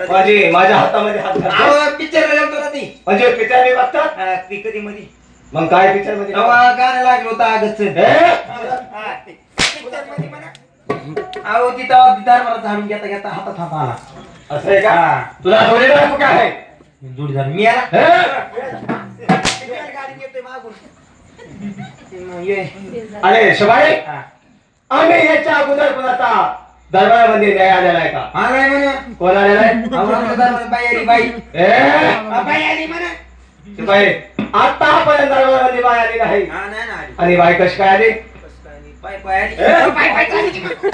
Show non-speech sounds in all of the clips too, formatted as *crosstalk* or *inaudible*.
माझी माझ्या हातामध्ये हात पिक्चर गेलतो ना ती. म्हणजे पिक्चर मी बघतात? हा, ती कधी मध्ये मग काय पिक्चरमध्ये? तेव्हा गाणं लागलं होतं आगच? अहो ती तेव्हा दरबारात झाडून घेता घेता हातात हात आला. असं आहे का? हा. तुला बायको काय आहे? जोडीदार मी आला मग ये. अरे शिवाई हा. आम्ही याच्या अगोदर कुणाचा दरबारामध्ये न्याय आलेला आहे का? आलाय म्हणा. कोण आलेला आहे? बाई आली बाई. ए? हा, बाई आली म्हणा. शिपाई आतापर्यंत दरबारामध्ये बाय आली नाही. हा नाही ना आली. आणि बाई कशी काय आली? कसं काय नाही. पाय पाय आली. ए? अहो, पाय पाय चालली की मग. पाय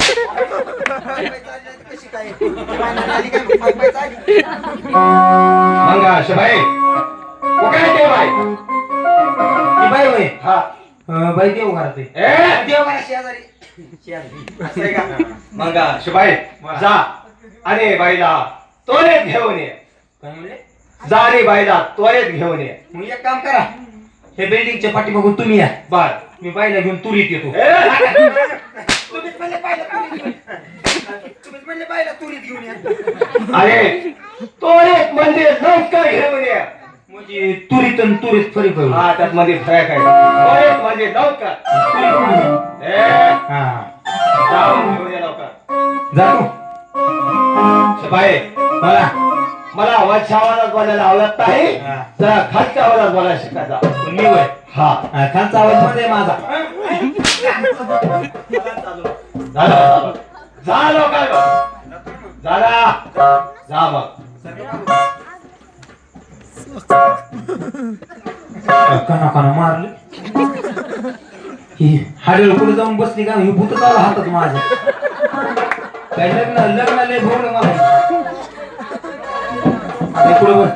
पाय चालली नाही तर कशी काय? पाण्याने आली काय पाय पाय चालली मग शिपाई कुठे ते बाई? ती बाई होय हा. अं, बाई देव घरात आहे. ए देव घरात शेजारी. शेजारी. असं आहे का? मग शिपाई वा. जा. आणि बाईला त्वरेत घेऊन ये. काय म्हणले? जा आणि बाईला त्वरेत घेऊन ये. मग एक काम करा. हे बिल्डिंगच्या पाठी बघून तुम्ही या. बर. मी बाईला घेऊन तुरीत येतो? तुम्हीच म्हणले बाईला तुम्हीच म्हणले बाईला तुरीत घेऊन या. अरे त्वरेत म्हणजे लवकर घेऊन ये. म्हणजे तुरीत आणि तुरीत फरक आहे. हा त्यात मध्ये फरक आहे. त्वरेत म्हणजे लवकर हा. जातो शिपाई मला मला वरच्या आवाजात बोलायला आवडत नाही. जरा खालच्या आवाजात बोलायला शिकायचा मी वय हा. हा, खालचा आवाजमध्ये माझा. झालं जा लवकर झाला. जा मग कना मारले ही हाडीला कुठे जाऊन बसली का? ही भूत चालू हातात माझ्या. काय लग्न लग्न लय भोगलं मला. हे कुठं बस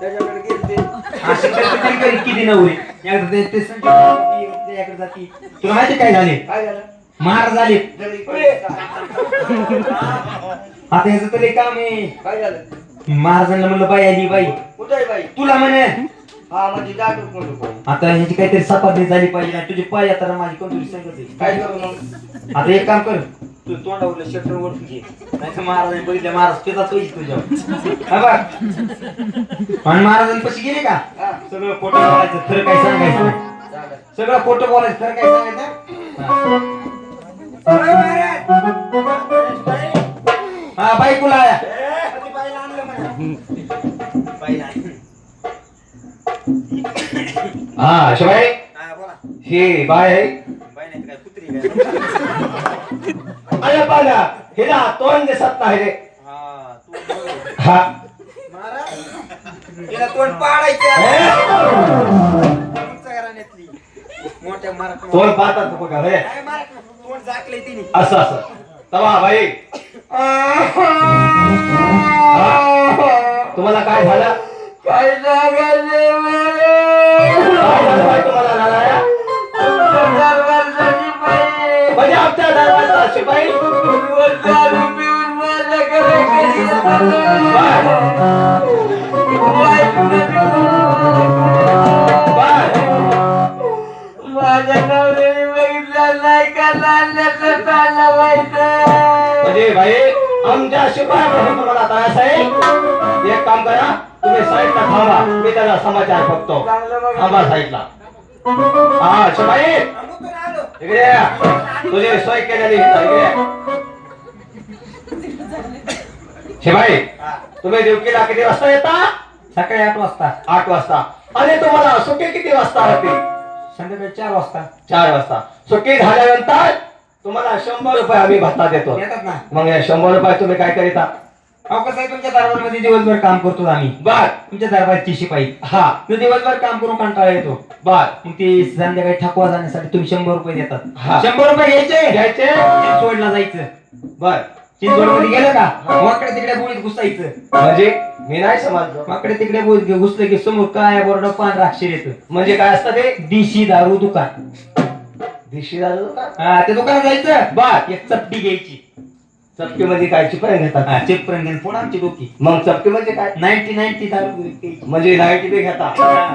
त्याच्याकडे गेलते. अशी करते तरी किती नवरी? ते- संजय जाती. तुला माहिती काय झाले? काय झालं? महार झाले. आता ह्याचं तरी काम आहे. काय झालं? महाराजांना म्हणलं बाई आली बाई. कुठे आहे बाई? तुला म्हणे. हा म्हणजे जागरूक म्हणतो आता ह्याची काहीतरी सपाटणी झाली पाहिजे ना. तुझे पाय आता माझी कोणतरी सांगत आहे. काय करू मग? आता एक काम कर. तू तोंडावर शटर ओढून घे. नाही तर महाराजांनी बघितलं महाराज पितात पैसे तुझ्या आणि महाराजांपाशी गेले का? सगळं खोटं बोलायचं खरं काय सांगायचं? नाही. सगळं खोटं बोलायचं खरं काय सांगायचं? हा. हा बायकोला आया. हा शिवाई ही बाय आहे. अरे पाना हिला तोंड दिसत नाही रे. हा तोंड पाडायचं? मोठ्या मारा तोंड पाहतात बघा रे तोंड तिने. असं असं. तवा बाई तुम्हाला काय झालं? काय झालं तुम्हाला म्हणजे आमच्या शिपाई माझ्या नवऱ्याने बघितलं नाही का चाललं म्हणजे भाई आमच्या शिपाई म्हणून तुम्हाला त्रास आहे. एक काम करा तुम्ही साईडला थांबा. मी त्याला समाचार बघतो. थांबा साईडला. हा शिपाई इकडे या. तुझी सोय केलेली इथं, इकडे या. शिपाई तुम्ही ड्युटीला किती वाजता येता? सकाळी आठ वाजता. आठ वाजता. आणि तुम्हाला सुट्टी किती वाजता होती? संध्याकाळी चार वाजता. चार वाजता. सुट्टी झाल्यानंतर तुम्हाला शंभर रुपये आम्ही भत्ता देतो. येतात ना. मग या शंभर रुपये तुम्ही काय करीता? अहो कसं आहे तुमच्या दरबारमध्ये दिवसभर काम करतो आम्ही. बर. तुमच्या दरबारची शिपाई हा. मी दिवसभर काम करून कंटाळा येतो. बर. मग ते संध्याकाळी थकवा जाण्यासाठी तुम्ही शंभर रुपये हा. देतात शंभर रुपये घ्यायचे? घ्यायचे. चिंचवडला जायचं. बर. चिंचवडमध्ये गेलं का? वाकडे तिकडे गोळीत घुसायचं. म्हणजे? मी नाही समजलो. माकडे तिकडे बोल घुसलं की समोर काय बोर्ड पांढरा अक्षर येतं. म्हणजे काय असतं ते? दिशी दारू दुकान. दिशी झालं का हा ते दुकानात जायचं. बर. एक चपटी घ्यायची. चपटी मध्ये काय चिपळे घेतात? चेक पर्यंत घेऊन पुन्हा आमची डोकी. मग चपटी म्हणजे काय? नाईन्टी नाईन्टी दारू. म्हणजे नाईन्टी बी घेता.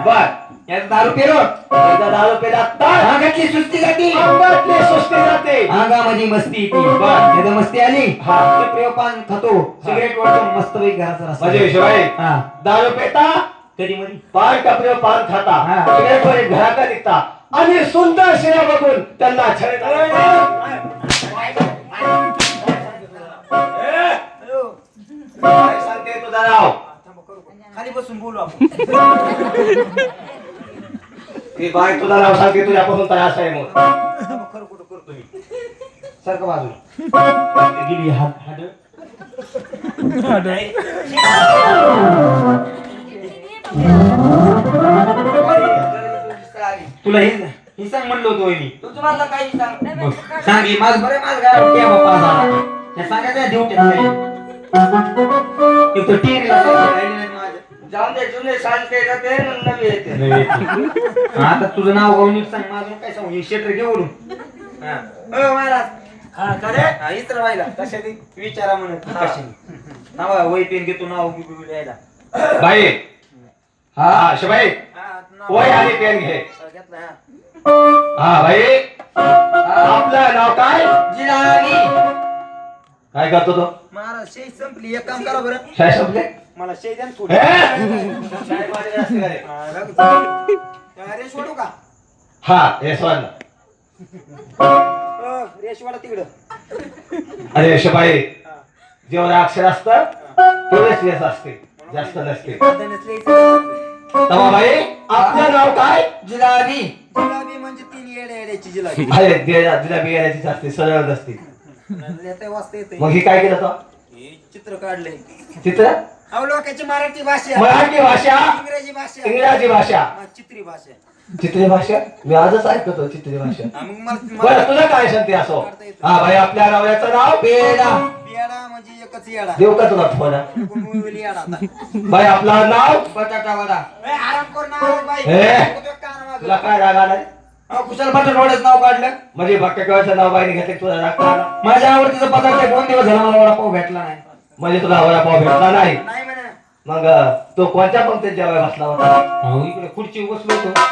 बर. यात दारू एकदा दहा रुपये लागतात अंगातली सुस्ती जाती. अंगातली सुस्ती जाते. अंगामध्ये मस्ती येते. बर. मस्ती आली. हा. ते पान खातो. सिगरेट वाटतो मस्त पैकी घराचा रस्ता. म्हणजे शिवाय हा. दारू पेता कधी मध्ये पान टपरे पान खाता. हा. सिगरेटवर घराकडे निघता. आणि सुंदर शिऱ्या बघून त्यांना छळीत काय बसून बोलू आपण. *laughs* ती बाय तुझा नाव सांगते तुझ्यापासून तयार आहे मग खरं कुठं करतो मी? सारखं बाजू गेली हात हाड तुला हे हे सांग म्हणलो होतो मी तुझं मला काही सांग सांग हे माझ बरं माझ काय वाटते बाप्पा सांगायचं ड्युटीत एक तर जाऊन दे जुने सांगते का ते नवी येते. आता तुझं नाव गाऊन नीट सांग माझं काय सांगू? हे क्षेत्र घेऊन हा. महाराज. हा हा इतर व्हायला कशाने? विचारा म्हणत नावा वही पेन घेतो नाव बी- बाई. हा शिवाई हा, नाव- वय आणि पेन घे. घेतलं, हा. हा भाई आपलं नाव काय? जिलानी काय करतो तो? महाराज शेई संपली. एक काम करा बरं. शाय संपले? मला शेई द्या ना? थोडी. असते का रे? हा, रेश वाढू का? हा हे स्वर्ण अ, रेश वाढा तिकडं. अरे शिपाई जेवढं अक्षर असतं तेवढेच यश असते. जास्त नसते. तवा आपलं नाव काय? जिलाबी. जिलाबी म्हणजे तीन येड्या येड्याची जिलाबी. अरे दिल्या बियाण्याचीच असते सरळ नसते. येते वाचता येते मग ही काय केलं तो? हे चित्र काढलंय. चित्र? अवलोकाची मराठी भाषा. मराठी भाषा इंग्रजी भाषा. इंग्रजी भाषा. चित्री भाषा. चित्री भाषा? मी आजच ऐकतो चित्री भाषा. हा, मग मला- बरं तुला काय सांगते असो? हा भाई आपल्या गावयाचं नाव पेडा पेडा म्हणजे एकच येडा. देऊ का तुला फोन गुंगुली येडा आता. भाई आपलं नाव? बटाटा वडा. ए, आराम कर ना बाई. ए. तुझं कान वाजव. तुला काय राग आलाय? अहो, कुशाल बटाटा वड्याचं नाव काढलं. म्हणजे भक्कवाचं नाव बाईने घेतले तुला राग का आला? माझ्या आवडतीचा पदार्थ आहे दोन दिवस झाला मला वडापाव भेटला नाही. म्हणजे तुला वडापाव भेटला नाही. नाही म्हणा. मग तो कोणत्या पंक्तीत जेवाय बसला होता? अहो इकडे खुर्ची बसलो होतो.